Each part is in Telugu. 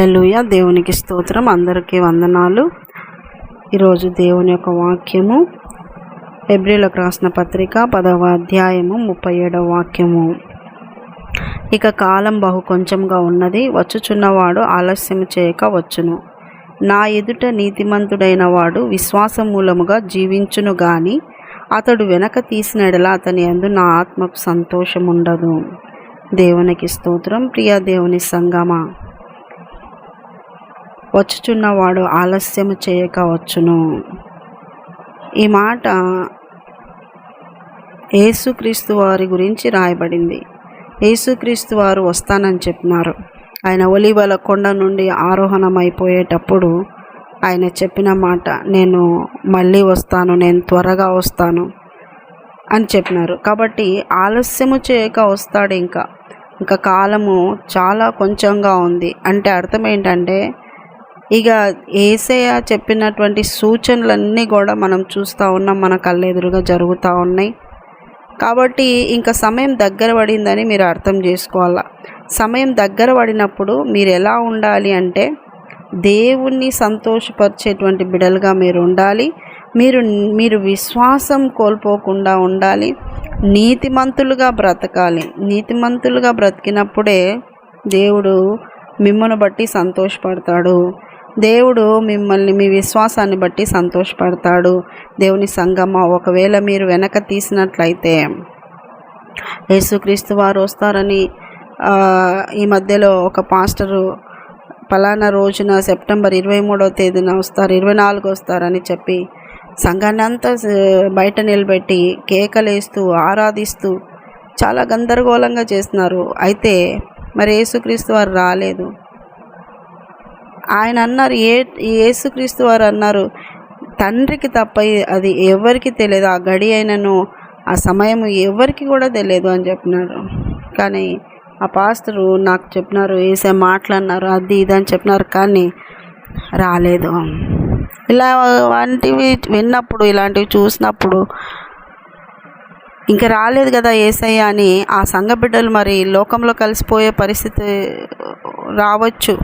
హల్లెలూయ. దేవునికి స్తోత్రం. అందరికీ వందనాలు. ఈరోజు దేవుని యొక్క వాక్యము ఎబ్రిలకు రాసిన పత్రిక పదవ అధ్యాయము ముప్పై ఏడవ వాక్యము. ఇక కాలం బహు కొంచెంగా ఉన్నది వచ్చుచున్నవాడు ఆలస్యం చేయక వచ్చును. నా ఎదుట నీతిమంతుడైన వాడు విశ్వాస మూలముగా జీవించును గాని అతడు వెనక తీసిన అతని అందు నా ఆత్మకు సంతోషం ఉండదు దేవునికి స్తోత్రం. ప్రియ దేవుని సంగమా వచ్చుచున్నవాడు ఆలస్యము చేయక వచ్చును. ఈ మాట యేసుక్రీస్తు వారి గురించి రాయబడింది. యేసుక్రీస్తు వారు వస్తానని చెప్పినారు. ఆయన ఒలివల కొండ నుండి ఆరోహణం అయిపోయేటప్పుడు ఆయన చెప్పిన మాట నేను మళ్ళీ వస్తాను నేను త్వరగా వస్తాను అని చెప్పినారు. కాబట్టి ఆలస్యము చేయక వస్తాడు ఇంకా. ఇంకా కాలము చాలా కొంచెంగా ఉంది. అంటే అర్థం ఏంటంటే ఇక ఏసయ్య చెప్పినటువంటి సూచనలన్నీ కూడా మనం చూస్తూ ఉన్నాం మన కళ్ళెదురుగా జరుగుతూ ఉన్నాయి. కాబట్టి ఇంకా సమయం దగ్గర పడిందని మీరు అర్థం చేసుకోవాలా? సమయం దగ్గర పడినప్పుడు మీరు ఎలా ఉండాలి అంటే దేవుణ్ణి సంతోషపరిచేటువంటి బిడలుగా మీరు ఉండాలి. మీరు మీరు విశ్వాసం కోల్పోకుండా ఉండాలి. నీతిమంతులుగా బ్రతకాలి. నీతిమంతులుగా బ్రతికినప్పుడే దేవుడు మిమ్మల్ని బట్టి సంతోషపడతాడు. దేవుడు మిమ్మల్ని మీ విశ్వాసాన్ని బట్టి సంతోషపడతాడు. దేవుని సంగమ ఒకవేళ మీరు వెనక తీసినట్లయితే యేసుక్రీస్తు వారు వస్తారని ఈ మధ్యలో ఒక పాస్టరు పలానా రోజున సెప్టెంబర్ ఇరవై మూడవ తేదీన వస్తారు ఇరవై నాలుగు వస్తారని చెప్పి సంఘాన్ని అంతా బయట నిలబెట్టి కేకలేస్తూ ఆరాధిస్తూ చాలా గందరగోళంగా చేస్తున్నారు. అయితే మరి యేసుక్రీస్తు వారు రాలేదు. ఆయన అన్నారు ఏ యేసుక్రీస్తు వారు అన్నారు తండ్రికి తప్ప అది ఎవరికి తెలియదు ఆ గడి అయినను ఆ సమయం ఎవరికి కూడా తెలియదు అని చెప్పినారు. కానీ ఆ పాస్టరు నాకు చెప్పినారు వేసే మాట్లాడినారు అది ఇది అని చెప్పినారు కానీ రాలేదు. ఇలా వంటివి విన్నప్పుడు ఇలాంటివి చూసినప్పుడు ఇంకా రాలేదు కదా ఏసయ్య అని ఆ సంఘ బిడ్డలు మరి లోకంలో కలిసిపోయే పరిస్థితి రావచ్చు.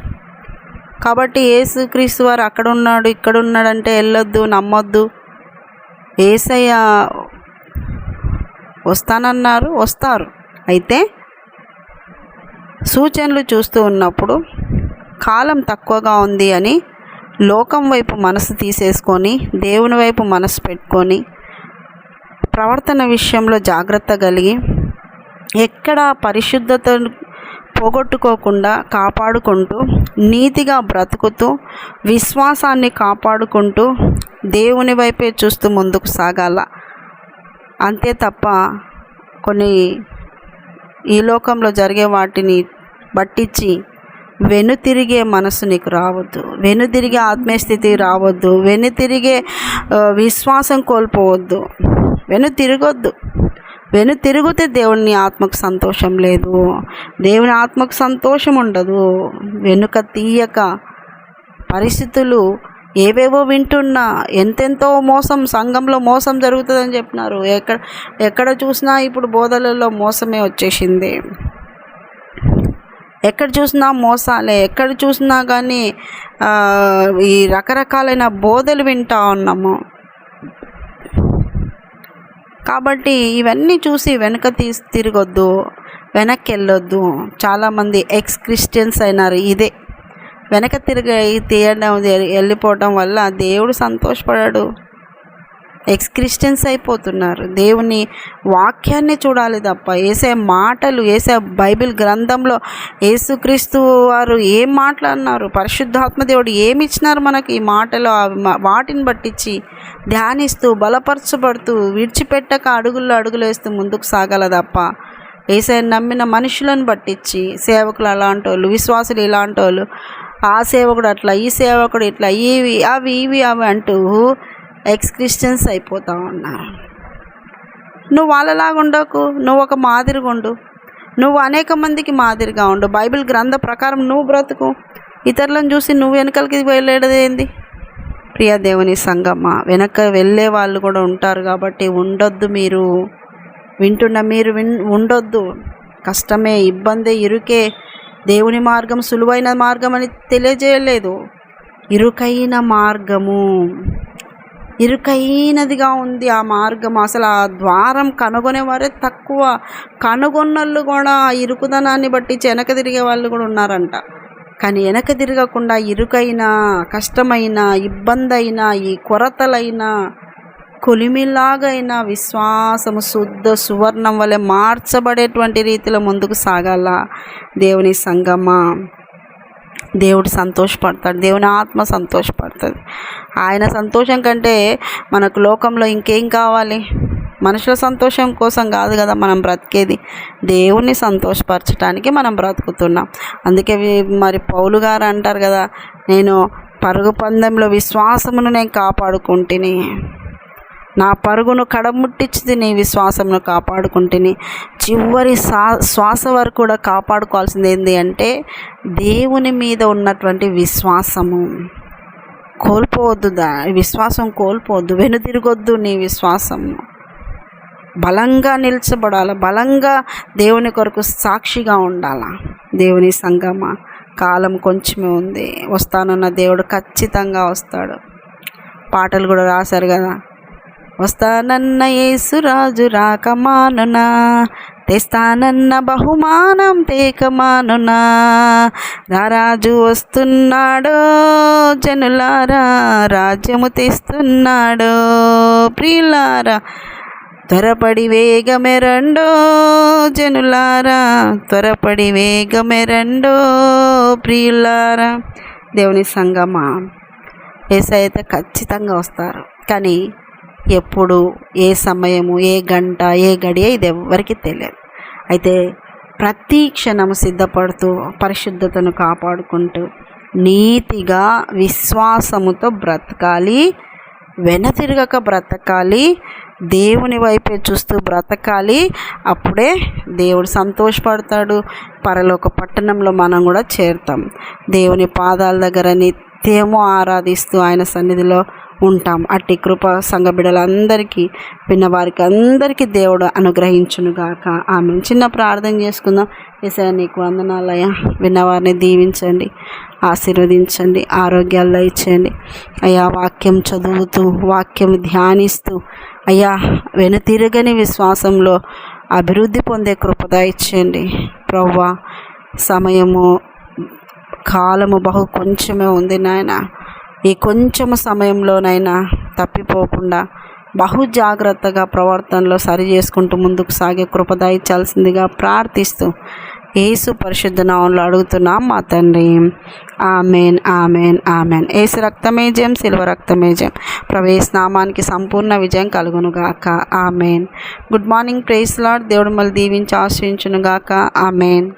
కాబట్టి ఏసుక్రీస్తు వారు అక్కడ ఉన్నాడు ఇక్కడ ఉన్నాడంటే వెళ్ళొద్దు నమ్మొద్దు. ఏసయ్య వస్తానన్నారు వస్తారు. అయితే సూచనలు చూస్తూ ఉన్నప్పుడు కాలం తక్కువగా ఉంది అని లోకం వైపు మనసు తీసేసుకొని దేవుని వైపు మనసు పెట్టుకొని ప్రవర్తన విషయంలో జాగ్రత్త కలిగి ఎక్కడ పరిశుద్ధతను పోగొట్టుకోకుండా కాపాడుకుంటూ నీతిగా బ్రతుకుతూ విశ్వాసాన్ని కాపాడుకుంటూ దేవుని వైపే చూస్తూ ముందుకు సాగాల. అంతే తప్ప కొన్ని ఈ లోకంలో జరిగే వాటిని పట్టించి వెనుతిరిగే మనసు నీకు రావద్దు. వెనుతిరిగే ఆత్మీయస్థితి రావద్దు. వెనుతిరిగే విశ్వాసం కోల్పోవద్దు. వెను తిరగొద్దు వెను తిరిగితే దేవుని ఆత్మకు సంతోషం లేదు. దేవుని ఆత్మకు సంతోషం ఉండదు. వెనుక తీయక పరిస్థితులు ఏవేవో వింటున్నా ఎంతెంతో మోసం సంఘంలో మోసం జరుగుతుందని చెప్పినారు. ఎక్కడ ఎక్కడ చూసినా ఇప్పుడు బోధలలో మోసమే వచ్చేసింది. ఎక్కడ చూసినా మోసాలే ఎక్కడ చూసినా కానీ ఈ రకరకాలైన బోధలు వింటా ఉన్నాము. కాబట్టి ఇవన్నీ చూసి వెనక తీ తిరగొద్దు వెనక్కి వెళ్ళొద్దు చాలామంది ఎక్స్ క్రిస్టియన్స్ అయినారు ఇదే. వెనక తిరిగి తీయడం వెళ్ళిపోవడం వల్ల దేవుడు సంతోషపడాడు. ఎక్స్ క్రిస్టియన్స్ అయిపోతున్నారు. దేవుని వాక్యాన్ని చూడాలి తప్ప వేసే మాటలు వేసే బైబిల్ గ్రంథంలో యేసుక్రీస్తు వారు ఏం మాట్లాడినారు? పరిశుద్ధాత్మ దేవుడు ఏమి ఇచ్చినారు మనకి ఈ మాటలు? వాటిని బట్టించి ధ్యానిస్తూ బలపరచబడుతూ విడిచిపెట్టక అడుగుల్లో అడుగులు వేస్తూ ముందుకు సాగాల తప్ప ఏసై నమ్మిన మనుషులను పట్టించి సేవకులు అలాంటి వాళ్ళు విశ్వాసులు ఇలాంటి వాళ్ళు ఆ సేవకుడు అట్లా ఈ సేవకుడు ఇట్లా ఇవి అవి ఇవి అవి అంటూ ఎక్స్ క్రిస్టియన్స్ అయిపోతా ఉన్నారు నువ్వు వాళ్ళలాగా ఉండకు నువ్వు ఒక మాదిరిగా ఉండు. నువ్వు అనేక మందికి మాదిరిగా ఉండు. బైబిల్ గ్రంథ ప్రకారం నువ్వు బ్రతుకు. ఇతరులను చూసి నువ్వు వెనకలకి వెళ్ళేది ప్రియ దేవుని సంగమ్మ వెనక వెళ్ళే వాళ్ళు కూడా ఉంటారు కాబట్టి ఉండొద్దు మీరు. వింటున్న మీరు విన్ ఉండొద్దు. కష్టమే ఇబ్బంది ఇరుకే. దేవుని మార్గం సులువైన మార్గం అని తెలియజేయలేదు. ఇరుకైన మార్గము. ఇరుకైనదిగా ఉంది ఆ మార్గం. అసలు ఆ ద్వారం కనుగొనేవారే తక్కువ. కనుగొన్నళ్ళు కూడా ఆ ఇరుకుదనాన్ని బట్టి వెనక తిరిగే వాళ్ళు కూడా ఉన్నారంట. కానీ వెనక తిరగకుండా ఇరుకైన కష్టమైన ఇబ్బంది అయినా ఈ కొరతలైనా కొలిమిలాగైనా విశ్వాసము శుద్ధ సువర్ణం వలె మార్చబడేటువంటి రీతిలో ముందుకు సాగాల? దేవుని సంగమా. దేవుడు సంతోషపడతాడు. దేవుని ఆత్మ సంతోషపడుతుంది. ఆయన సంతోషం కంటే మనకు లోకంలో ఇంకేం కావాలి? మనుషుల సంతోషం కోసం కాదు కదా మనం బ్రతికేది? దేవుణ్ణి సంతోషపరచడానికి మనం బ్రతుకుతున్నాం. అందుకే మరి పౌలు గారు అంటారు కదా నేను పరుగు పందెంలో విశ్వాసమును నేను కాపాడుకుంటుని. నా పరుగును కడముట్టించింది నీ విశ్వాసమును కాపాడుకుంటుని. చివరి సా శ్వాస వరకు కూడా కాపాడుకోవాల్సింది ఏంటి అంటే దేవుని మీద ఉన్నటువంటి విశ్వాసము. కోల్పోవద్దు దా విశ్వాసం కోల్పోవద్దు వెనుదిరగొద్దు నీ విశ్వాసము. బలంగా నిల్చబడాలి బలంగా దేవుని కొరకు సాక్షిగా ఉండాల. దేవుని సంగమ కాలం కొంచెమే ఉంది. వస్తానన్న దేవుడు ఖచ్చితంగా వస్తాడు. పాటలు కూడా రాశారు కదా. వస్తానన్న యేసురాజు రాకమానునా తెస్తానన్న బహుమానం తేకమానునా. రారాజు వస్తున్నాడో జనులారా రాజ్యము తెస్తున్నాడో ప్రియులారా. త్వరపడి వేగమెరండో జనులారా త్వరపడి వేగమెరండో ప్రియులారా. దేవుని సంగమా ఏసైతే ఖచ్చితంగా వస్తారు. కానీ ఎప్పుడు ఏ సమయము ఏ గంట ఏ గడియ ఇది ఎవ్వరికీ తెలియదు. అయితే ప్రతి క్షణము సిద్ధపడుతూ పరిశుద్ధతను కాపాడుకుంటూ నీతిగా విశ్వాసముతో బ్రతకాలి వెనతిరగక బ్రతకాలి దేవుని వైపే చూస్తూ బ్రతకాలి అప్పుడే దేవుడు సంతోషపడతాడు. పరలోక పట్టణంలో మనం కూడా చేరుతాం. దేవుని పాదాల దగ్గర నిత్యము ఆరాధిస్తూ ఆయన సన్నిధిలో ఉంటాం. అట్టి కృప సంఘ బిడ్డలందరికీ విన్నవారికి అందరికీ దేవుడు అనుగ్రహించునుగాక. ఆమె చిన్న ప్రార్థన చేసుకుందాం. ఏసయ్య నీకు వందనాలయ విన్నవారిని దీవించండి. ఆశీర్వదించండి. ఆరోగ్యాల్లో ఇచ్చేయండి అయ్యా వాక్యం చదువుతూ వాక్యం ధ్యానిస్తూ అయ్యా వెనుతిరగని విశ్వాసంలో అభివృద్ధి పొందే కృపద ఇచ్చేయండి ప్రవ్వా సమయము కాలము బహు కొంచెమే ఉంది నాయన. ఈ కొంచెం సమయంలోనైనా తప్పిపోకుండా బహు జాగ్రత్తగా ప్రవర్తనలో సరి చేసుకుంటూ ముందుకు సాగే కృపదాయించాల్సిందిగా ప్రార్థిస్తూ ఏసు పరిశుద్ధ నామంలో అడుగుతున్నాం మా తండ్రి. Amen amen amen. ఏసు రక్తమేజయం శిల్వ రక్తమేజయం ప్రవేశ నామానికి సంపూర్ణ విజయం కలుగునుగాక. Amen. Good morning praise Lord దేవుడు మళ్ళీ దీవించి ఆశ్రయించునుగాక ఆమెన్.